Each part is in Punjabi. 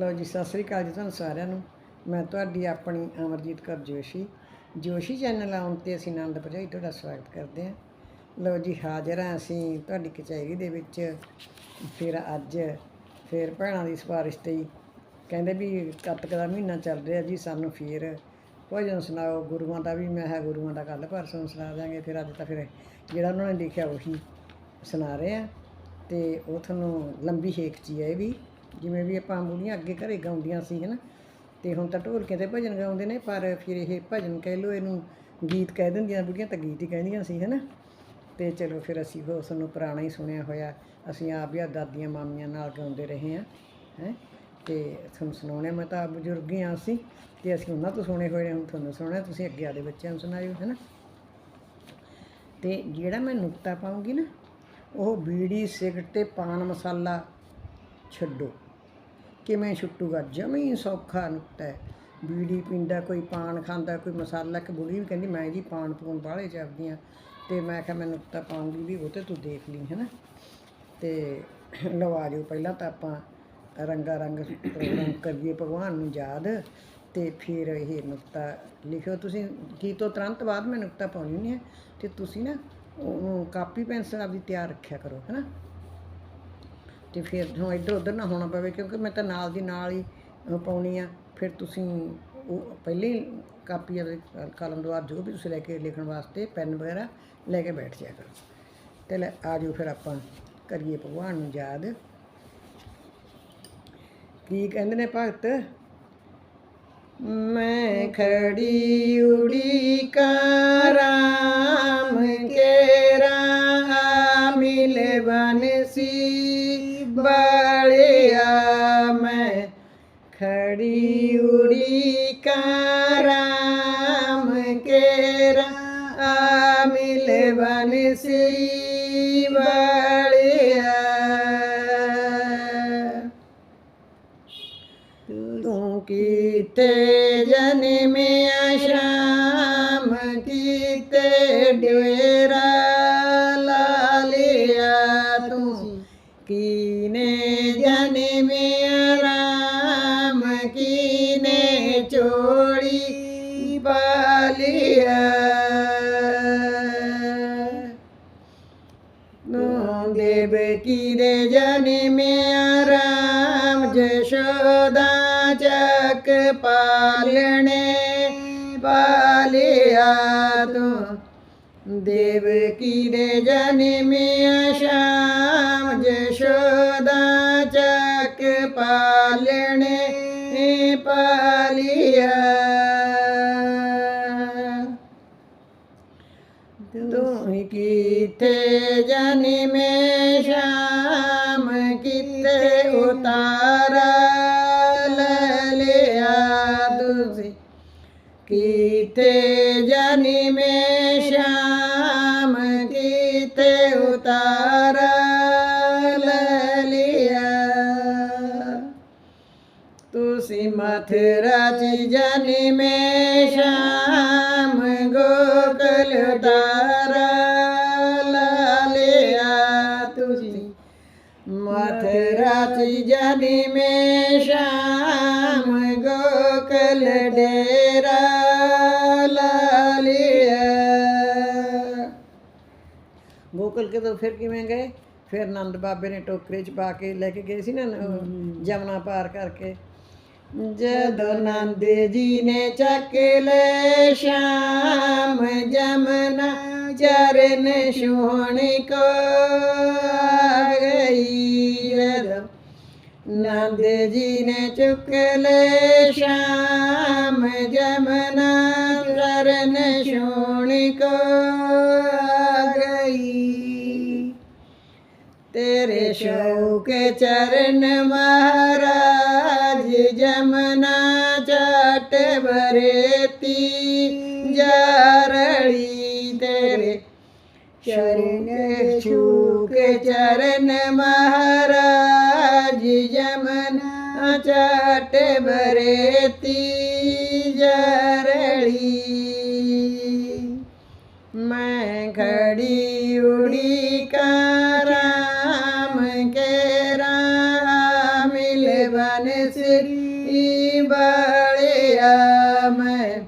ਲਓ ਜੀ, ਸਤਿ ਸ੍ਰੀ ਅਕਾਲ ਜੀ ਤੁਹਾਨੂੰ ਸਾਰਿਆਂ ਨੂੰ। ਮੈਂ ਤੁਹਾਡੀ ਆਪਣੀ ਅਮਰਜੀਤ ਕੌਰ ਜੋਸ਼ੀ। ਜੋਸ਼ੀ ਚੈਨਲ ਆਉਣ ਤੇ ਅਸੀਂ ਆਨੰਦ ਭਜਾਈ ਤੁਹਾਡਾ ਸਵਾਗਤ ਕਰਦੇ ਹਾਂ। ਲਓ ਜੀ, ਹਾਜ਼ਰ ਹਾਂ ਅਸੀਂ ਤੁਹਾਡੀ ਕਚਹਿਰੀ ਦੇ ਵਿੱਚ। ਫਿਰ ਅੱਜ ਫਿਰ ਭੈਣਾਂ ਦੀ ਸਿਫਾਰਿਸ਼ ਤੇ ਹੀ ਕਹਿੰਦੇ ਵੀ ਕੱਤਕ ਦਾ ਮਹੀਨਾ ਚੱਲ ਰਿਹਾ ਜੀ, ਸਾਨੂੰ ਫਿਰ ਭਜਨ ਸੁਣਾਓ। ਗੁਰੂਆਂ ਦਾ ਵੀ ਮੈਂ ਹੈ ਗੁਰੂਆਂ ਦਾ ਕੱਲ ਪਰਸੋਂ ਸੁਣਾ ਦਾਂਗੇ ਫਿਰ ਅੱਜ ਤਾਂ ਫਿਰ ਜਿਹੜਾ ਉਹਨਾਂ ਨੇ ਲਿਖਿਆ ਉਹੀ ਸੁਣਾ ਰਹੇ ਆ ਤੇ ਉਹ ਤੁਹਾਨੂੰ ਲੰਬੀ ਹੇਕ 'ਚ ਹੀ ਹੈ ਵੀ। ਜਿਵੇਂ ਵੀ ਆਪਾਂ ਬੁੜੀਆਂ ਅੱਗੇ ਘਰੇ ਗਾਉਂਦੀਆਂ ਸੀ, ਹਨਾ। ਤੇ ਹੁਣ ਤਾਂ ਢੋਲਕੇ ਤੇ ਭਜਨ ਗਾਉਂਦੇ ਨੇ, ਪਰ ਫਿਰ ਇਹ ਭਜਨ ਕਹਿ ਲੋ ਇਹਨੂੰ ਗੀਤ ਕਹਿ ਦਿੰਦੀਆਂ ਬੁੜੀਆਂ ਤਾਂ ਗੀਤ ਹੀ ਕਹਿੰਦੀਆਂ ਸੀ, ਹਨਾ। ਤੇ ਚਲੋ ਫਿਰ ਅਸੀਂ ਉਹ ਸਾਨੂੰ ਪੁਰਾਣਾ ਹੀ ਸੁਣਿਆ ਹੋਇਆ। ਅਸੀਂ ਆਪ ਵੀ ਆਹ ਦਾਦੀਆਂ ਮਾਮੀਆਂ ਨਾਲ ਗਾਉਂਦੇ ਰਹੇ ਹਾਂ, ਹੈ। ਤੇ ਤੁਹਾਨੂੰ ਸੁਣਾਉਣੇ ਮੈਂ ਤਾਂ ਬਜ਼ੁਰਗ ਹੀ ਹਾਂ ਅਸੀਂ, ਤੇ ਅਸੀਂ ਉਹਨਾਂ ਤੋਂ ਸੁਣੇ ਹੋਏ ਨੇ, ਹੁਣ ਤੁਹਾਨੂੰ ਸੁਣਾਉਣਾ, ਤੁਸੀਂ ਅੱਗੇ ਆਦੇ ਬੱਚਿਆਂ ਨੂੰ ਸੁਣਾਇਓ ਹੈ ਨਾ ਤੇ ਜਿਹੜਾ ਮੈਂ ਨੁਕਤਾ ਪਾਉਂਗੀ ਨਾ, ਉਹ ਬੀੜੀ, ਸਿਗਰਟ ਤੇ ਪਾਨ ਮਸਾਲਾ ਛੱਡੋ। ਕਿਵੇਂ ਛੁੱਟੂਗਾ? ਜਮੀ ਸੌਖਾ ਨੁਕਤਾ ਹੈ। ਬੀੜੀ ਪੀਂਦਾ, ਕੋਈ ਪਾਨ ਖਾਂਦਾ, ਕੋਈ ਮਸਾਲਾ ਕਿ ਬੁੜੀ ਵੀ ਕਹਿੰਦੀ, ਮੈਂ ਜੀ ਪਾਨ ਪੂਨ ਬਾਹਲੇ ਚੱਲਦੀ ਆ। ਤੇ ਮੈਂ ਕਿਹਾ, ਮੈਂ ਨੁਕਤਾ ਪਾਉਂਗੀ ਵੀ, ਉਹ ਤੇ ਤੂੰ ਦੇਖ ਲਈ ਹੈ ਨਾ ਤੇ ਲਵਾ ਆ ਪਹਿਲਾਂ ਤਾਂ ਆਪਾਂ ਰੰਗਾ ਰੰਗ ਪ੍ਰੋਗਰਾਮ ਕਰੀਏ ਭਗਵਾਨ ਨੂੰ ਯਾਦ ਤੇ ਫਿਰ ਇਹ ਨੁਕਤਾ ਲਿਖਿਓ। ਤੁਸੀਂ ਕੀ ਤੋਂ ਤੁਰੰਤ ਬਾਅਦ ਮੈਂ ਨੁਕਤਾ ਪਾਉਣੀ ਨਹੀਂ ਹੈ ਤੇ ਤੁਸੀਂ ਨਾ ਉਹਨੂੰ ਕਾਪੀ ਪੈਨਸਲ ਆਪਦੀ ਤਿਆਰ ਰੱਖਿਆ ਕਰੋ ਹੈ ਨਾ ਤੇ ਫਿਰ ਤੁਹਾਨੂੰ ਇੱਧਰ ਉੱਧਰ ਨਾ ਹੋਣਾ ਪਵੇ, ਕਿਉਂਕਿ ਮੈਂ ਤਾਂ ਨਾਲ ਦੀ ਨਾਲ ਹੀ ਪਾਉਣੀ ਆ। ਫਿਰ ਤੁਸੀਂ ਉਹ ਪਹਿਲੇ ਹੀ ਕਾਪੀ ਅਤੇ ਕਲਮ ਦੁਆਰ ਜੋ ਵੀ ਤੁਸੀਂ ਲੈ ਕੇ ਲਿਖਣ ਵਾਸਤੇ ਪੈਨ ਵਗੈਰਾ ਲੈ ਕੇ ਬੈਠ ਜਾਇਆ ਕਰੋ। ਤੇ ਲੈ ਆ ਜਾਓ ਫਿਰ ਆਪਾਂ ਕਰੀਏ ਭਗਵਾਨ ਨੂੰ ਯਾਦ। ਕੀ ਕਹਿੰਦੇ ਨੇ ਭਗਤ? ਮੈਂ ਖੜੀ ਉੜੀ ਰਾਮ ਕੇ ਉੜੀ ਰਾਮ ਕੇ ਰਾ ਮਿਲ ਬਨਸੀ ਬੜਿਆ ਤੂੰ ਪਾਲਿਆ ਤੂੰ ਦੇਵ ਕੀ ਦੇ ਜਨਮਿਆ ਸ਼ਾਮ ਜਸ਼ੋਦਾ ਚੱਕ ਪਾਲਣੇ ਪਾਲਿਆ ਤੂੰ ਕੀਤੇ ਜਨਮੇ ਸ਼ਾਮ ਕੀਤੇ ਉਤਾਰਾ ਲੈ ਕੀਤੇ ਜਨਮੇ ਸ਼ਾਮ ਕੀਤੇ ਉਤਾਰਾ ਲੈ ਲਿਆ ਤੁਸੀਂ ਮਥੁਰਾ ਚ ਜਨਮੇ ਸ਼ਾਮ ਗੋਕਲ ਤਾਰਾ ਲਾਲਿਆ ਤੁਸੀਂ ਮਥੁਰਾ ਚ ਜਨਮੇ ਸ਼ਾਮ ਗੋਕਲ ਡੇਰਾ ਗੋਕਲ ਕੇ ਤੋਂ ਫਿਰ ਕਿਵੇਂ ਗਏ? ਫਿਰ ਨੰਦ ਬਾਬੇ ਨੇ ਟੋਕਰੇ 'ਚ ਪਾ ਕੇ ਲੈ ਕੇ ਗਏ ਸੀ ਨਾ ਜਮਨਾ ਪਾਰ ਕਰਕੇ। ਜਦੋਂ ਨੰਦ ਜੀ ਨੇ ਚੱਕ ਲੈ ਸ਼ਾਮ ਜਮਨਾ ਚਰਨ ਛੂਹਣ ਕੋ ਆ ਗਈ। ਜਦੋਂ ਨੰਦ ਜੀ ਨੇ ਚੁੱਕ ਲੈ ਸ਼ਾਮ ਜਮਨਾ ਚਰਨ ਛੂਹਣ ਕੋ ਤੇਰੇ ਸ਼ੌਕ ਚਰਨ ਮਹਾਰਾਜ, ਜਮਨਾ ਚਟ ਬਰੇਤੀ ਜਾਰੜੀ ਤੇਰੇ ਸ਼ਰਨ ਛੂਕ ਚਰਨ ਮਹਾਰਾਜ, ਜਮਨਾ ਚਟ ਬਰੇਤੀ ਵਾਲਿਆ ਮੈਂ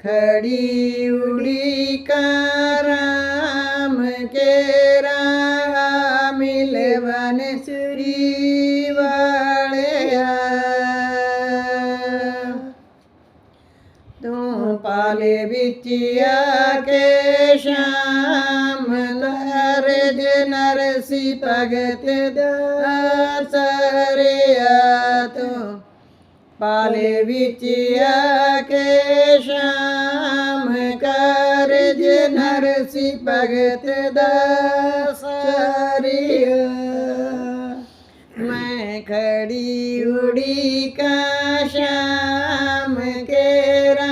ਖੜੀ ਉੜੀ ਕਰਾਮ ਕੇ ਰਾ ਮਿਲਵਨ ਸਰੀ ਵਾਲਿਆ ਤੂੰ ਪਾਲੇ ਵਿੱਚ ਆ ਕੇ ਸ਼ਾਮ ਨਰਜ ਨਰਸੀ ਭਗਤ ਦਾਸਰਿਆ ਤੂੰ ਪਾਲੇ ਵਿੱਚ ਆ ਕੇ ਸ਼ਾਮ ਕਰਜ ਨਰਸੀ ਭਗਤ ਦਾਸਰਿਆ ਮੈਂ ਖੜੀ ਉੜੀ ਕਾ ਸ਼ਾਮ ਕੇਰਾ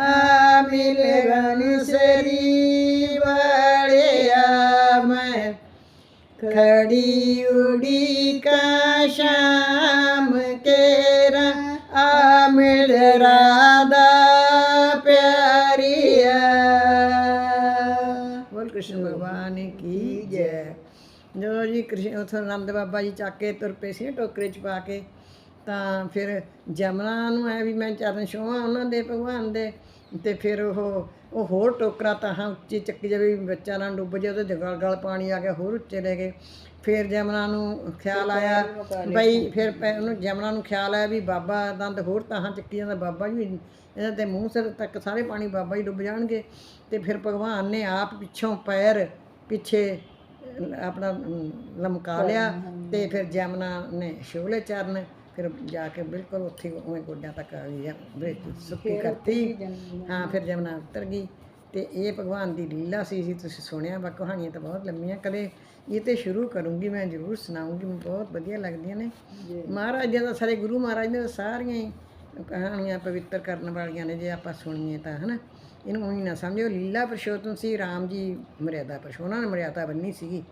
ਆ ਮਿਲਗਨ ਸਰੀ ਵੜਿਆ ਮੈਂ ਖੜੀ ਉੜੀ ਕਾ ਸ਼ਾਮ ਕ੍ਰਿਸ਼ਨ ਉਥੋਂ ਆਨੰਦ ਬਾਬਾ ਜੀ ਚੱਕ ਕੇ ਤੁਰ ਪਏ ਸੀ ਟੋਕਰੇ 'ਚ ਪਾ ਕੇ। ਤਾਂ ਫਿਰ ਜਮਨਾ ਨੂੰ ਐ ਵੀ ਮੈਂ ਚਰਨ ਛੋਹਾਂ ਉਹਨਾਂ ਦੇ ਭਗਵਾਨ ਦੇ। ਤੇ ਫਿਰ ਉਹ ਉਹ ਹੋਰ ਟੋਕਰਾ ਤਾਂ ਹਾਂ ਉੱਚੀ ਚੱਕੀ ਜਾਵੇ ਵੀ ਬੱਚਾ ਨਾ ਡੁੱਬ ਜਾਵੇ, ਉਹਦੇ ਗਲ ਗਲ ਪਾਣੀ ਆ ਗਿਆ, ਹੋਰ ਉੱਚੇ ਲੈ ਗਏ। ਫਿਰ ਜਮਨਾ ਨੂੰ ਖਿਆਲ ਆਇਆ ਬਈ ਫਿਰ ਪੈ- ਉਹਨੂੰ ਜਮਨਾ ਨੂੰ ਖਿਆਲ ਆਇਆ ਵੀ ਬਾਬਾ ਦੰਦ ਹੋਰ ਤਾਹਾਂ ਚੱਕੀ ਜਾਂਦਾ, ਬਾਬਾ ਜੀ ਇਹਨਾਂ ਦੇ ਮੂੰਹ ਸਿਰ ਤੱਕ ਸਾਰੇ ਪਾਣੀ ਬਾਬਾ ਜੀ ਡੁੱਬ ਜਾਣਗੇ। ਤੇ ਫਿਰ ਭਗਵਾਨ ਨੇ ਆਪ ਪਿੱਛੋਂ ਪੈਰ ਪਿੱਛੇ ਆਪਣਾ ਲਮਕਾ ਲਿਆ ਤੇ ਫਿਰ ਜਮਨਾ ਨੇ ਸ਼ੋਲੇ ਚਰਨ ਫਿਰ ਜਾ ਕੇ ਬਿਲਕੁਲ ਉੱਥੇ ਉਵੇਂ ਗੋਡਿਆਂ ਤੱਕ ਆ ਗਈ ਬ੍ਰੇਕ ਸੁੱਕੀ ਕਰਤੀ। ਹਾਂ ਫਿਰ ਜਮਨਾ ਉਤਰ ਗਈ ਤੇ ਇਹ ਭਗਵਾਨ ਦੀ ਲੀਲਾ ਸੀ ਜੀ ਤੁਸੀਂ ਸੁਣਿਆ ਵਾ ਕਹਾਣੀਆਂ ਤਾਂ ਬਹੁਤ ਲੰਮੀਆਂ ਕਦੇ ਇਹ ਤੇ ਸ਼ੁਰੂ ਕਰੂੰਗੀ ਮੈਂ ਜ਼ਰੂਰ ਸੁਣਾਉਂਗੀ ਮੈਨੂੰ ਬਹੁਤ ਵਧੀਆ ਲੱਗਦੀਆਂ ਨੇ। ਮਹਾਰਾਜ ਜੀ ਦਾ ਸਾਰੇ ਗੁਰੂ ਮਹਾਰਾਜ ਨੇ ਸਾਰੀਆਂ ਹੀ ਕਹਾਣੀਆਂ ਪਵਿੱਤਰ ਕਰਨ ਵਾਲੀਆਂ ਨੇ ਜੇ ਆਪਾਂ ਸੁਣੀਏ ਤਾਂ ਹਨਾ? ਇਹਨੂੰ ਉਹੀ ਨਾ ਸਮਝੋ, ਲੀਲਾ ਪੁਰਸ਼ੋਤਮ ਸੀ, ਰਾਮ ਜੀ ਮਰਿਆਦਾ ਪੁਰਸ਼ ਉਹਨਾਂ ਨੇ ਮਰਿਆਦਾ ਬੰਨੀ ਸੀਗੀ,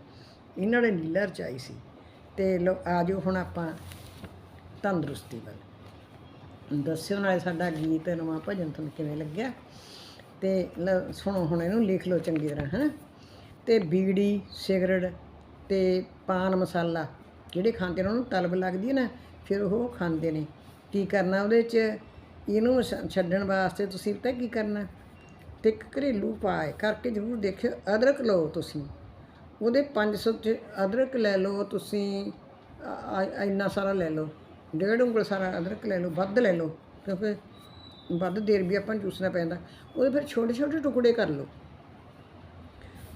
ਇਹਨਾਂ ਨੇ ਲੀਲਾ ਰਚਾਈ ਸੀ। ਤੇ ਲੋ ਆਜੋ ਹੁਣ ਆਪਾਂ ਤੰਦਰੁਸਤੀ ਵੱਲ। ਦੱਸਿਓ ਨਾਲੇ ਸਾਡਾ ਗੀਤ, ਨਵਾਂ ਭਜਨ ਤੁਹਾਨੂੰ ਕਿਵੇਂ ਲੱਗਿਆ? ਤੇ ਲ- ਸੁਣੋ ਹੁਣ ਇਹਨੂੰ, ਲਿਖ ਲਓ ਚੰਗੀ ਤਰ੍ਹਾਂ, ਹੈ। ਤੇ ਬੀੜੀ, ਸਿਗਰਟ ਤੇ ਪਾਨ ਮਸਾਲਾ, ਜਿਹੜੇ ਖਾਂਦੇ ਨੇ ਉਹਨਾਂ ਨੂੰ ਤਲਬ ਲੱਗਦੀ ਹੈ ਨਾ, ਫਿਰ ਉਹ ਖਾਂਦੇ ਨੇ। ਕੀ ਕਰਨਾ ਉਹਦੇ 'ਚ? ਇਹਨੂੰ ਛੱਡਣ ਵਾਸਤੇ ਤੁਸੀਂ ਪਤਾ ਕੀ ਕਰਨਾ? ਤੇ ਇੱਕ ਘਰੇਲੂ ਉਪਾਅ ਕਰਕੇ ਜ਼ਰੂਰ ਦੇਖਿਓ, ਅਦਰਕ ਲਓ ਤੁਸੀਂ। ਉਹਦੇ 500 ਚ ਅਦਰਕ ਲੈ ਲਓ ਤੁਸੀਂ। ਇੰਨਾ ਸਾਰਾ ਲੈ ਲਓ। ਡੇਢ ਉਂਗਲ ਸਾਰਾ ਅਦਰਕ ਲੈ ਲਓ, ਵੱਧ ਲੈ ਲਓ। ਕਿਉਂਕਿ ਵੱਧ ਦੇਰ ਵੀ ਆਪਾਂ ਨੂੰ ਚੂਸਣਾ ਪੈਂਦਾ ਉਹਦੇ ਫਿਰ ਛੋਟੇ ਛੋਟੇ ਟੁਕੜੇ ਕਰ ਲਓ।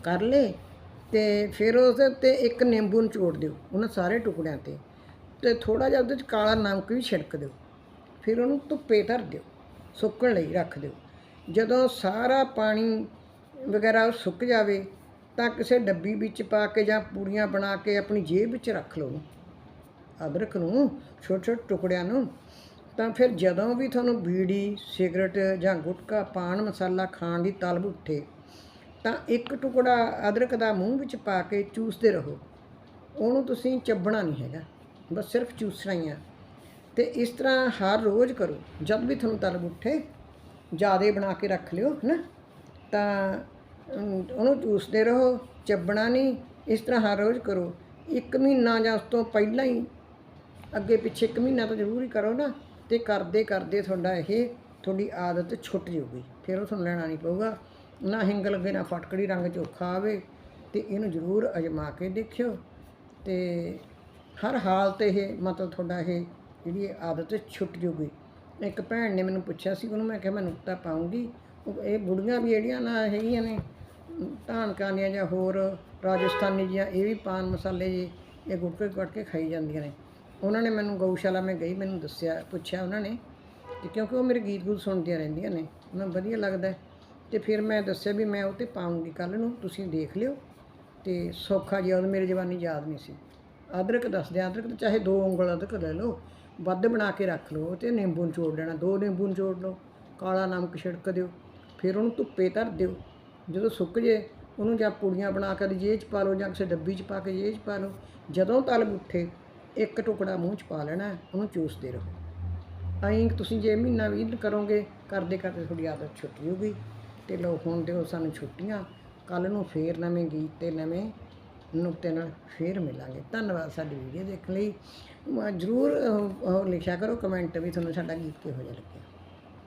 ਕਰ ਲੇ ਤੇ ਫਿਰ ਉਸ ਤੇ ਇੱਕ ਨਿੰਬੂ ਨਿਚੋੜ ਦਿਓ ਉਹਨਾਂ ਸਾਰੇ ਟੁਕੜਿਆਂ ਤੇ। ਤੇ ਥੋੜਾ ਜਿਹਾ ਉਹਦੇ ਚ ਕਾਲਾ ਨਮਕ ਵੀ ਛਿੜਕ ਦਿਓ। ਫਿਰ ਉਹਨੂੰ ਧੁੱਪੇ ਧਰ ਦਿਓ। ਸੁੱਕਣ ਲਈ ਰੱਖ ਦਿਓ। ਜਦੋਂ ਸਾਰਾ ਪਾਣੀ ਵਗੈਰਾ ਉਹ ਸੁੱਕ ਜਾਵੇ ਤਾਂ ਕਿਸੇ ਡੱਬੀ ਵਿੱਚ ਪਾ ਕੇ ਜਾਂ ਪੂੜੀਆਂ ਬਣਾ ਕੇ ਆਪਣੀ ਜੇਬ ਵਿੱਚ ਰੱਖ ਲਓ। ਅਦਰਕ ਨੂੰ, ਛੋਟੇ ਛੋਟੇ ਟੁਕੜਿਆਂ ਨੂੰ। ਤਾਂ ਫਿਰ ਜਦੋਂ ਵੀ ਤੁਹਾਨੂੰ ਬੀੜੀ, ਸਿਗਰਟ ਜਾਂ ਗੁਟਕਾ, ਪਾਨ ਮਸਾਲਾ ਖਾਣ ਦੀ ਤਲਬ ਉੱਠੇ, ਤਾਂ ਇੱਕ ਟੁਕੜਾ ਅਦਰਕ ਦਾ ਮੂੰਹ ਵਿੱਚ ਪਾ ਕੇ ਚੂਸਦੇ ਰਹੋ। ਉਹਨੂੰ ਤੁਸੀਂ ਚੱਬਣਾ ਨਹੀਂ ਹੈਗਾ, ਬਸ ਸਿਰਫ ਚੂਸਣਾ ਹੀ ਆ। ਤੇ ਇਸ ਤਰ੍ਹਾਂ ਹਰ ਰੋਜ਼ ਕਰੋ, ਜਦ ਵੀ ਤੁਹਾਨੂੰ ਤਲਬ ਉੱਠੇ। ਜ਼ਿਆਦਾ ਬਣਾ ਕੇ ਰੱਖ ਲਿਓ ਹੈ ਨਾ ਤਾਂ ਉਹਨੂੰ ਚੂਸਦੇ ਰਹੋ, ਚੱਬਣਾ ਨਹੀਂ, ਇਸ ਤਰ੍ਹਾਂ ਹਰ ਰੋਜ਼ ਕਰੋ। ਇੱਕ ਮਹੀਨਾ ਜਾਂ ਉਸ ਤੋਂ ਪਹਿਲਾਂ ਹੀ, ਅੱਗੇ ਪਿੱਛੇ ਇੱਕ ਮਹੀਨਾ ਤਾਂ ਜ਼ਰੂਰ ਹੀ ਕਰੋ ਨਾ, ਤੇ ਕਰਦੇ ਕਰਦੇ ਤੁਹਾਡਾ ਇਹ, ਤੁਹਾਡੀ ਆਦਤ ਛੁੱਟ ਜਾਊਗੀ। ਫਿਰ ਉਹ ਤੁਹਾਨੂੰ ਲੈਣਾ ਨਹੀਂ ਪਊਗਾ। ਨਾ ਹਿੰਗ ਲੱਗੇ, ਨਾ ਫਟਕੜੀ ਰੰਗ ਚੋਖਾ ਆਵੇ, ਤੇ ਇਹਨੂੰ ਜ਼ਰੂਰ ਅਜਮਾ ਕੇ ਦੇਖਿਓ। ਤੇ ਹਰ ਹਾਲਤ ਇਹ ਮਤਲਬ ਤੁਹਾਡਾ ਇਹ ਜਿਹੜੀ ਇਹ ਆਦਤ ਛੁੱਟ ਜਾਊਗੀ। ਇੱਕ ਭੈਣ ਨੇ ਮੈਨੂੰ ਪੁੱਛਿਆ ਸੀ, ਉਹਨੂੰ ਮੈਂ ਕਿਹਾ ਮੈਂ ਨੁਕਤਾ ਪਾਉਂਗੀ। ਉਹ ਇਹ ਬੁੜੀਆਂ ਵੀ ਜਿਹੜੀਆਂ ਨਾ ਹੈਗੀਆਂ ਨੇ ਧਾਨਕਾਂ ਦੀਆਂ ਜਾਂ ਹੋਰ ਰਾਜਸਥਾਨੀ ਜੀਆਂ ਇਹ ਵੀ ਪਾਨ ਮਸਾਲੇ ਜੀ, ਇਹ ਗੁਟਕੇ ਕੱਟ ਕੇ ਖਾਈ ਜਾਂਦੀਆਂ ਨੇ। ਉਹਨਾਂ ਨੇ ਮੈਨੂੰ ਗਊਸ਼ਾਲਾ ਮੈਂ ਗਈ, ਮੈਨੂੰ ਦੱਸਿਆ, ਪੁੱਛਿਆ ਉਹਨਾਂ ਨੇ ਤੇ ਕਿਉਂਕਿ ਉਹ ਮੇਰੇ ਗੀਤ ਗੂਤ ਸੁਣਦੀਆਂ ਰਹਿੰਦੀਆਂ ਨੇ ਮੈਨੂੰ ਵਧੀਆ ਲੱਗਦਾ। ਹੈ। ਤੇ ਫਿਰ ਮੈਂ ਦੱਸਿਆ ਵੀ ਮੈਂ ਉਹ ਤੇ ਪਾਉਂਗੀ ਕੱਲ ਨੂੰ, ਤੁਸੀਂ ਦੇਖ ਲਿਓ। ਤੇ ਸੌਖਾ ਜਿਹਾ, ਉਹ ਮੇਰੇ ਜਵਾਨੀ ਯਾਦ ਨਹੀਂ ਸੀ। ਅਦਰਕ ਦੱਸਦੇ ਅਦਰਕ ਤਾਂ ਚਾਹੇ ਦੋ ਉਂਗਲ ਅਦਰਕ ਲੈ ਲਓ ਵੱਧ ਬਣਾ ਕੇ ਰੱਖ ਲਓ ਤੇ ਨਿੰਬੂ ਨਿਚੋੜ ਲੈਣਾ, ਦੋ ਨਿੰਬੂ ਨਿਚੋੜ ਲਓ, ਕਾਲਾ ਨਮਕ ਛਿੜਕ ਦਿਓ, ਫਿਰ ਉਹਨੂੰ ਧੁੱਪੇ ਧਰ ਦਿਓ, ਜਦੋਂ ਸੁੱਕ ਜੇ ਉਹਨੂੰ ਜਾਂ ਪੁੜੀਆਂ ਬਣਾ ਕੇ ਜੇਬ 'ਚ ਪਾ ਲਓ ਜਾਂ ਕਿਸੇ ਡੱਬੀ 'ਚ ਪਾ ਕੇ ਜੇਬ 'ਚ ਪਾ ਲਓ, ਜਦੋਂ ਤਲਬ ਉੱਠੇ ਇੱਕ ਟੁਕੜਾ ਮੂੰਹ 'ਚ ਪਾ ਲੈਣਾ, ਉਹਨੂੰ ਚੂਸਦੇ ਰਹੋ। ਐਂ ਤੁਸੀਂ ਜੇ ਮਹੀਨਾ ਵੀ ਕਰੋਗੇ, ਕਰਦੇ ਕਰਦੇ ਤੁਹਾਡੀ ਆਦਤ ਛੁੱਟ ਜੂਗੀ ਤੇ ਲੋ ਹੁਣ ਦਿਓ ਸਾਨੂੰ ਛੁੱਟੀਆਂ ਕੱਲ ਨੂੰ ਫੇਰ ਨਵੇਂ ਗੀਤ ਤੇ ਨਵੇਂ ਨੁਕਤੇ ਨਾਲ ਫੇਰ ਮਿਲਾਂਗੇ। ਧੰਨਵਾਦ, ਸਾਡੀ ਵੀਡੀਓ ਦੇਖਣ ਲਈ। ਜ਼ਰੂਰ ਉਹ ਲਿਖਿਆ ਕਰੋ ਕਮੈਂਟ ਵੀ ਤੁਹਾਨੂੰ ਸਾਡਾ ਗੀਤ ਕਿਹੋ ਜਿਹਾ ਲੱਗਿਆ।